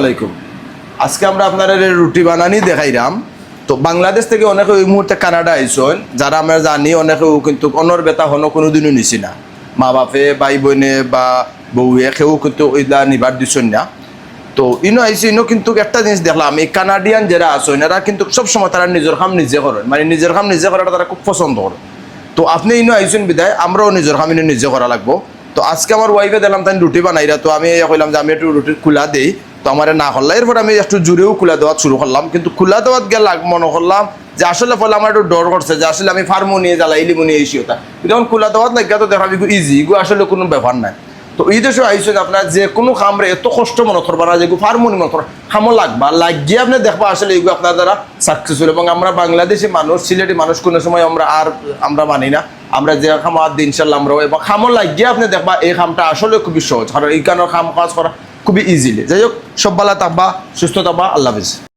আলাইকুম। আজকে আমরা আপনার রুটি বানানি দেখাইলাম তো বাংলাদেশ থেকে অনেকে ওই মুহূর্তে কানাডা আইসন, যারা আমরা জানি অনেকেও কিন্তু অনর বেতা হনো কোনোদিনও নিছি না। মা বাপে, ভাই বোনে বা বউয়ে কেউ কিন্তু ওইলা নিবার দিছেন না। তো ইনো আইসি ইনো কিন্তু একটা জিনিস দেখলাম, এই কানাডিয়ান যারা আছেন, এরা কিন্তু সবসময় তারা নিজের কাম নিজে করেন। মানে নিজের কাম নিজে করাটা তারা খুব পছন্দ করে তো আপনি ইনো আইসেন বিদায়, আমরাও নিজের কাম ইনো নিজে করা লাগবো। তো আজকে আমার ওয়াইফে দিলাম তাই রুটি বানাইরা, তো আমি কইলাম যে আমি একটু রুটি খোলা দেই। তো আমার না করলাম এরপর আমি একটু জুড়েও খোলা দেওয়া শুরু করলাম, কিন্তু খোলা দেওয়াত গেল মনে করলাম যে আসলে ফলে আমার একটু ডর করছে যে আসলে আমি ফার্মো নিয়ে জ্বালাই লিমো নিয়ে এসি ওটা। যখন খোলা দেওয়াত লাগিয়া তো দেখা ইজি ইগু আসলে কোনো ব্যাপার নাই। তো এই দেশে আইসেন আপনার যে কোনো খামরে এত কষ্ট মনে করবা না, যে ফার্মনি মনে করবা খামো লাগবা, লাগিয়ে আপনি দেখবা আসলে এগুলো আপনার দ্বারা সাকসেসফুল এবং আমরা বাংলাদেশি মানুষ, সিলেটি মানুষ, কোনো সময় আমরা আর আমরা মানি না। আমরা যে খাম আর দিন ইনশাল্লাহ আমরা এবং খামো লাগিয়ে আপনি দেখবা এই খামটা আসলে খুবই সহজ। কারণ এই কারণে খাম কাজ করা খুবই ইজিলি যাই হোক, সব বেলা থাকবা, সুস্থ থাকবা, আল্লাহ হাফিজ।